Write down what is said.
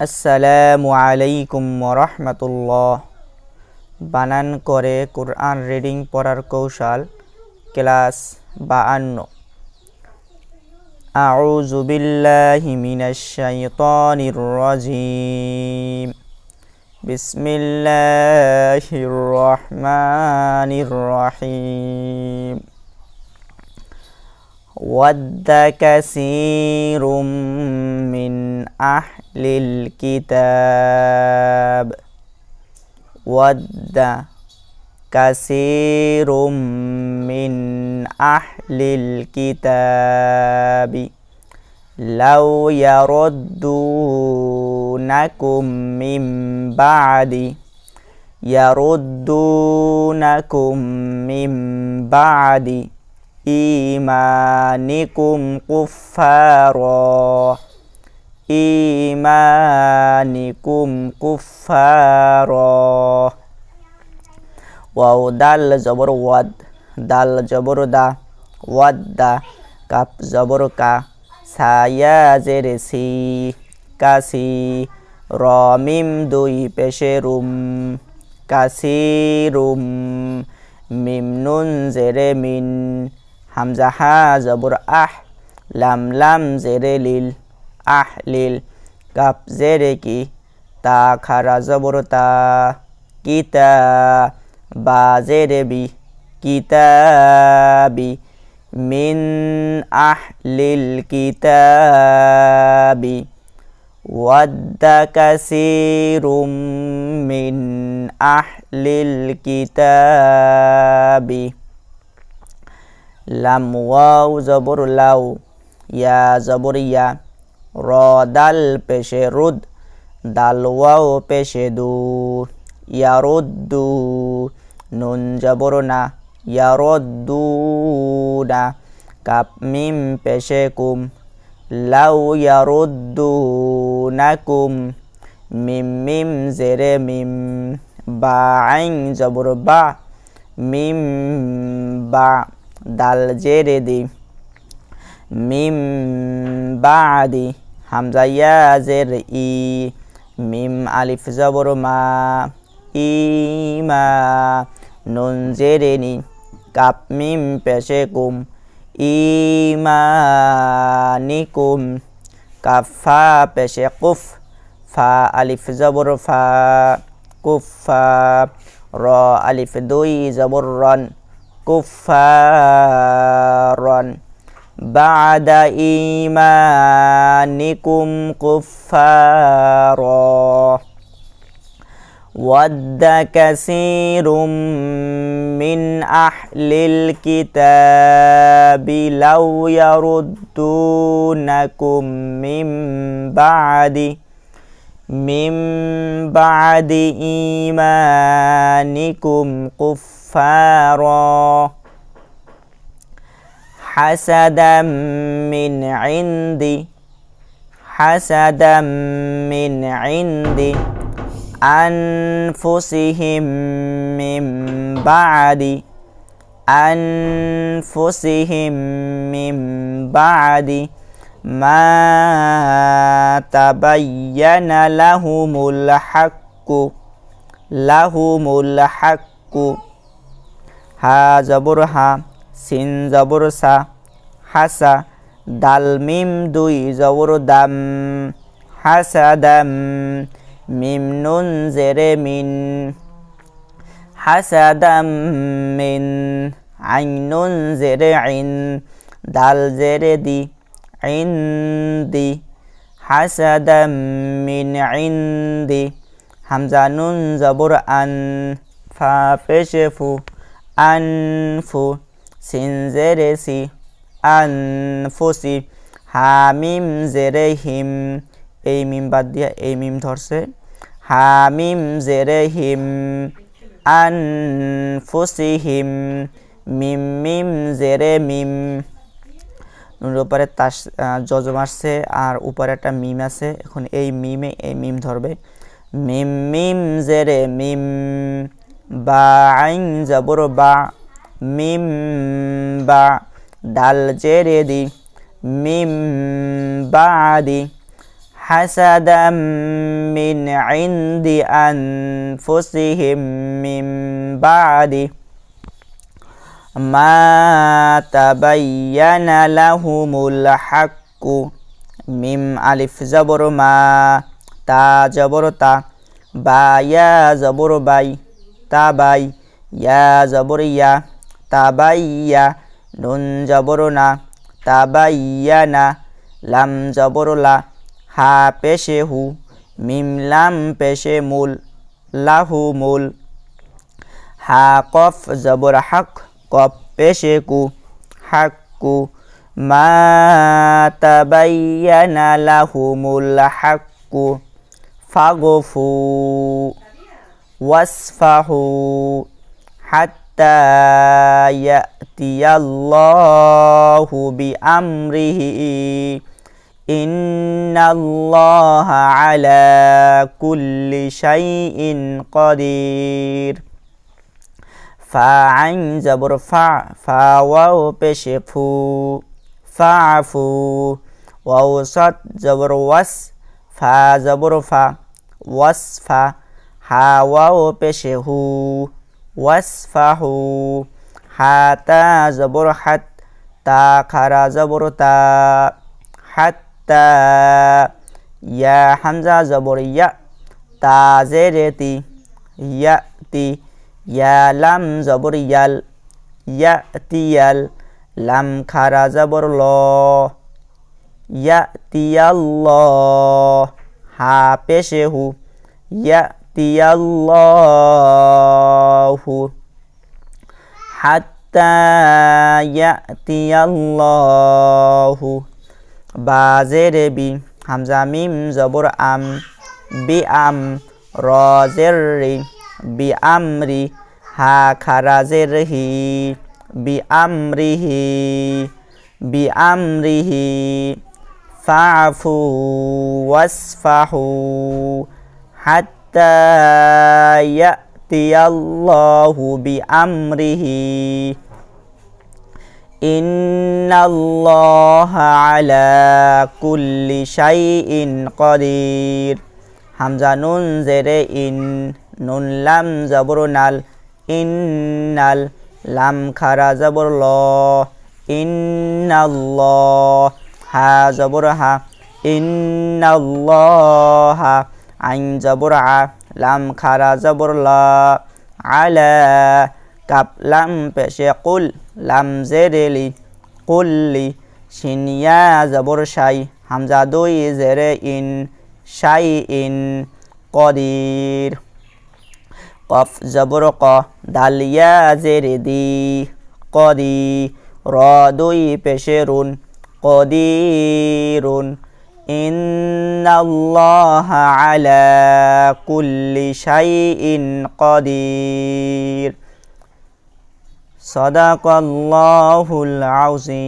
আসসালামু আলাইকুম রহমতুল্লাহ বানান করে কোরআন রিডিং পড়ার কৌশল ক্লাস বায়ান্ন أعوذ بالله من الشيطان الرجيم بسم الله الرحمن الرحيم ود كثير من أهل الكتاب. ود كثير من أهل الكتاب. لو يردونكم من بعد يردونكم من بعد ইমানিকুম কুফার ইমানিকুম কুফার ওয়াও, দাল জবর ওয়াদ। দাল জবর দা, ওয়াদ দা। কাপ জবর কা। সায়া জেরে সি কাসি রমিম দুই পেশে রুম কাসি রুম। মিম নুন জেরে মিন। হামজা হা জবর আহ, লাম লাম জেরে লিল আহ লিল, কাপ জেরে কি, তা খারা জবর তা, কিতা, বা জেরে বি কিতাবি মিন আহলিল কিতাবি ওয়াদ্দা কাসিরুম মিন আহ আহলিল কিতাবি লাম ওয়াও জবর লাউ ইয়া জবর ইয়া র দাল পেশে রুদ দাল ওয়াও পেশে দু ইয়ারুদ্দু নুন জবর না ইয়ারুদ্দুনা কাপ মিম পেশে কুম লাউ ইয়ারুদ্দুনাকুম মিম মিম জেরে মিম বা আইন জবর বা মিম বা দাল জেরে দি। মিম বাদি হামজা ইয়া জের ই। মিম আলিফ জবর মা ইমা নুন জেরেনি কাপ মিম পেশে কুম। ইমানিকুম কাফা পেশে কুফ। ফা আলিফ জবর ফা, কুফা র আলিফ দুই জবর রন। كفارا. بعد إيمانكم كفارا. ود كثير من أهل الكتاب لو يردونكم من بعد من بعد إيمانكم كفارا حسدا من عندي حسدا من عندي أنفسهم من بعد أنفسهم من بعد ما تبين لهم الحق لهم الحق ها زبرها সিন জবর সা হাসা দাল মিম দুই জবর দাম হাসা দাম মিম নুন জেরে মিন হাসা দাম মিন আইন নুন জেরে আইন দাল জেরে দি আইন দি হাসা দাম মিন আইন দি হামজা নুন জবর আন ফা পেশে ফু আনফু সিন জেরে সি আনফুসি হামিম জেরে হিম এই মিম বাদ দিয়া এই মিম ধরছে হামিম জেরে হিম আনফুসিহিম মিম মিম জেরে মিম নুনের উপরে তাস যজম আসছে আর উপরে একটা মিম আছে এখন এই মিমে এই মিম ধরবে মিম মিম জেরে মিম বা আইন জবর বা মিম বা দাল জেরে দি মিম বাদি حسدا من عند أنفسهم من بعد ما تبين لهم الحق মিম আলিফ জবর মা তা জবর তা বা ইয়া জবর বাই তা বাই ইয়া জবর ইয়া তা বাই ইয়া নুন জবর না তা বাই ইয়া না লাম জবর লা হা পেশে হু মিম লাম পেশে মূল লাহু মূল হা কফ জবর হক কফ পেশে কু হাক্কু মা লাহুমুল হাক্কু, ফাগফু ওয়াসফাহু হাত্তা ইয়াতিয়াল্লাহু বিআমরিহি, ইন্নাল্লাহা আলা কুল্লি শাইইন কদির। ফা আইন জবর ফা ফা ওয়াও পেশে ফু ফাফু ওয়াও সৎ জবর ওয়াস ফা জবর ফা ওয়াস ফা হা ওয়াও পেশে হু ওয়াস ফা হু হাতা জবর হাত তা খারা জবর তা হাত্তা ইয়া লাম জবর ইয়াল ইয়া তিয়াল লাম খারা জবর ল ইয়া তিয়াল্লাহ হা পেশে হু ইয়া তিয়াল্লাহু হাত্তা ইয়াতিয়াল্লাহু বাজের বি, হামজা মিম জবর আম, বি আম রজের রি। বি আমরি হা খারাজের হি বি আমরিহি বি আমরিহি ফাফু ওয়াসফাহু হাত্তা বি আমরিহি ইন্নাল্লাহা আলা কুল্লি শাইইন কদির। হামজা নুন জেরে ইন নুন লাম জবর নাল, ইন্নাল লাম খারা জবর ল, ইন্নাল্লাহ, হা জবর হা, ইন্নাল্লাহা, আইন জবর আ, লাম খারা জবর লা, আলা কাপ লাম পেশে কুল, লাম জেরেলি কুল্লি শিনিয়া জবর শাই হামজা দুই জেরে ইন শাই ইন, কদির। কফ জবর ক দালিয়া জেরে দি কদি র দুই পেশে রুন কদিরুন ইন্নাল্লাহা আলা কুল্লি শাইইন কদির صدق الله العظيم